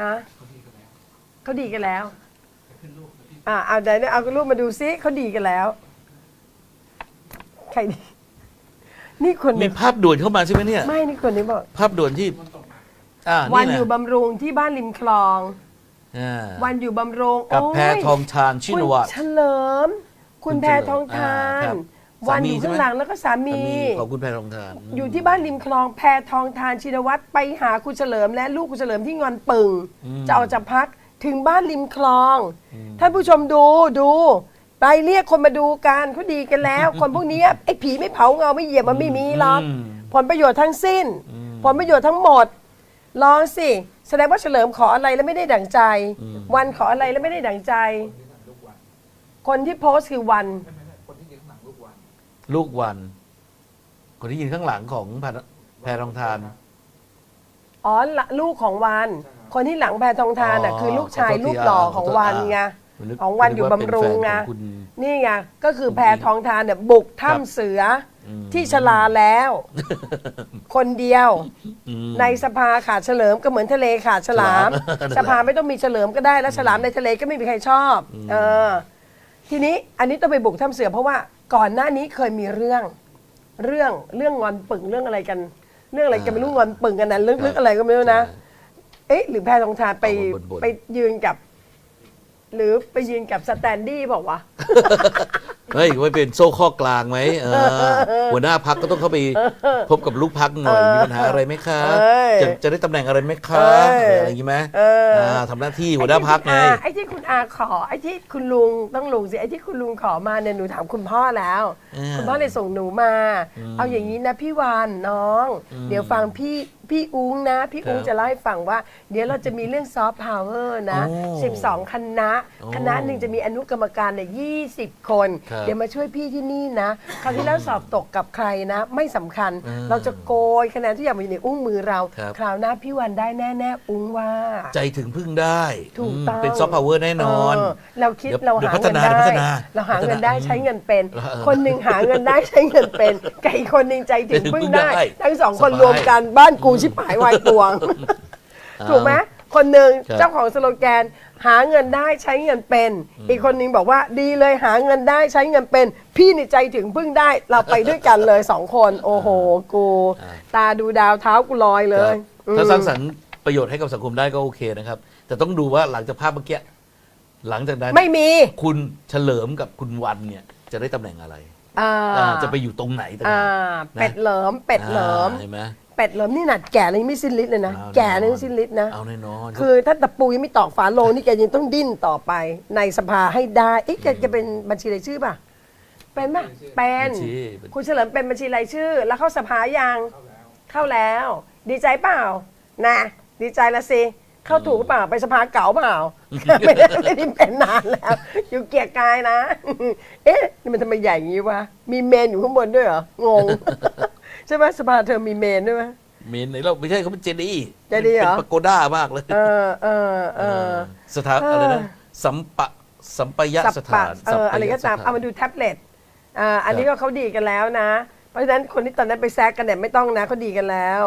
ฮะเขาดีกันแล้วอ่าเอาเดี๋ยวเอารูปมาดูซิเขาดีกันแล้ว ใครดีนี่คนมีภาพด่วนเข้ามาใช่ไหมเนี่ย ไม่นี่คนนี้บอก ภาพด่วนที่อ่าวันนี่แหอยู่ละบำรุงที่บ้านริมคลองอ่าวันอยู่บำรุงกับโยแพทองชาญชินวัตรคุณเฉลิมคุณคุณแพทองทาอ่าครันบ วันอยู่สามีใช่ข้าไหมงหลังแล้วก็สามี ของคุณแพทองทานอยู่ที่บ้านริมคลองแพทองทานชินวัตรไปหาคุณเฉลิม และลูกคุณเฉลิมที่งอนปึงจะออกจากพักถึงบ้านริมคลอง ท่านผู้ชมดูดู ไปเรียกคนมาดูกันเขาดีกันแล้ว คนพวกเนี้ยไอ้ผีไม่เผาเงาไม่เหยียบมันไม่มีหรอกอืมผลประโยชน์ทั้งสิ้น ผลประโยชน์ทั้งหมดลองสิแสดงว่าเฉลิมขออะไรแล้วไม่ได้ดั่งใจ วันขออะไรแล้วไม่ได้ดั่งใจ คนที่โพสต์คือวัน ลูกวัน คนที่ยืนข้างหลังของแพทแพทองทาน อ๋อละลูกของวัน คนที่หลังแพทองทานอะอ๋อคือลูกชายขอโทษทีรูปหล่ออ่าของขอโทษวันอ่าไงนึกของวันอยู่นึกว่าเป็นบำรุงแฟนไงของคุณ นี่ไงก็คือคุณแพทองทานเนี่ยบุกถ้ำเสืออที่ชลาแล้ว คนเดียว อืม ในสภาขาดเฉลิมก็เหมือนทะเลขาดฉลาม ฉลาม สภาไม่ต้องมีเฉลิมก็ได้แล้วฉลามในทะเลก็ไม่มีใครชอบ เออ ทีนี้อันนี้ต้องไปบุกถ้ำเสือเพราะว่า ก่อนหน้านี้เคยมีเรื่อง เรื่องเรื่องงอนปึ่งเรื่องอะไรกัน เรื่องอะไรกันไม่รู้งอนปึ่งกันนะลึกๆอะไรก็ไม่รู้นะ เอ๊ะ หรือแพทองทานไปเอามาบ่นๆ ไปยืนกับ หรือไปยืนกับสแตนดี้บอกว่าวะ เฮ้ยไม่เป็นโซ่ข้อกลางไหมเออหัวหน้าพักก็ต้องเข้าไปพบกับลูกพักหน่อยมีปัญหาอะไรไหมคะเอ้ยจะจะได้ตำแหน่งอะไรไหมคะเอ้ยอะไรอย่างงี้ไหมเอออ่าทำหน้าที่หัวหน้าพักไงไอ้ที่คุณอาขอไอ้ที่คุณลุงต้องลุงสิไอ้ที่คุณลุงขอมาเนี่ยหนูถามคุณพ่อแล้วเออคุณพ่อเลยส่งหนูมา เอาอย่างนี้นะพี่วานน้อง เดี๋ยวฟังพี่พี่อุ้งนะ พี่อุ้งครับจะเล่าให้ฟังว่า เดี๋ยวเราจะมีเรื่องซอฟต์พาวเวอร์นะโอ้12 คณะโอ้คณะหนึ่งจะมีอนุกรรมการเนี่ย20 คนครับเดี๋ยวมาช่วยพี่ที่นี่นะ คราวที่แล้วสอบตกกับใครนะ ไม่สำคัญ อ่าเราจะโกยคะแนนทุกอย่างมาอยู่ในอุ้งมือเรา ครับ คราวหน้าพี่วันได้แน่ ๆ อุ้งว่า ใจถึงพึ่งได้ถูกอืมต้องเป็นซอฟต์พาวเวอร์แน่นอน เเราคิดเดี๋ยวเราเดี๋ยวหาพัฒเงินนาได้ เดี๋ยวพัฒนาเราหาเงินได้พัฒนาใช้เงินเป็น เออคนหนึ่งหาเงินได้ใช้เงินเป็นไก่คนหนึ่งใจถึงใจถึงพึ่งพึ่งได้ได้ทั้งสองคนสบาย รวมกันบ้านกูชิบหายวายตวง ถูกไหม คนหนึ่งครับเจ้าของสโลแกน หาเงินได้ใช้เงินเป็น อีกคนหนึ่งบอกว่าดีเลยหาเงินได้ใช้เงินเป็น พี่ในใจถึงพึ่งได้เราไปด้วยกันเลยสองคน โอ้โห กู ตาดูดาวเท้ากูลอยเลครัยบถ้าสร้างสรรค์ประโยชน์ให้กับสังคมได้ก็โอเคนะครับ แต่ต้องดูว่าหลังจากภาพเมื่อกี้หลังจากนั้นไม่มีคุณเฉลิมกับคุณวันเนี่ยจะได้ตำแหน่งอะไรอ่าอ่าจะไปอยู่ตรงไหนตรงไหนอ่าเป็ดเหลิมเป็ดเหลิมอ่าเห็นไหม เป็ดเหลิมนี่หนัดแก่เลยงไม่สิ้นฤทธิ์เลยนะ เอาแก่เลยงแน่นอนไม่สิ้นฤทธิ์นะ เอาแน่นอนคือถ้าตะปูยังไม่ตอกฝาโลงนี่แกยังต้องดิ้นต่อไปในสภาให้ได้เอ๊ะแกจะเป็นบัญชีรายชื่อป่ะ เป็นป่ะ เป็น บัญชี คุณเฉลิมเป็นบัญชีรายชื่อ แล้วเข้าสภายังเข้าแล้ว ดีใจเปล่า นะ ดีใจละสิ เข้าถูกเปล่า ไปสภาเก่าเปล่า ไม่ได้ไม่ได้เป็นนานแล้ว อยู่เกียร์กายนะ เอ๊ะนี่มันทำไมใหญ่อย่างนี้วะ มีเมนอยู่ข้างบนด้วยเหรอ งง ใช่ไหมสภาเธอมีเมนด้วยไหมเมนไหนเราไม่ใช่เขาเป็นเจดีย์เจดีย์เหรอ เป็นปาโกด้ามากเลยเออเออเออสถานอะไรนะสัมปะสัมปยสับสปะถานเอออะไรก็ตามสัปยสถนเอามาดูแท็บเล็ตอ่าอันนี้ก็เขาดีกันแล้วนะ เพราะฉะนั้นคนที่ตอนนั้นไปแซกกันเนี่ยไม่ต้องนะเขาดีกันแล้ว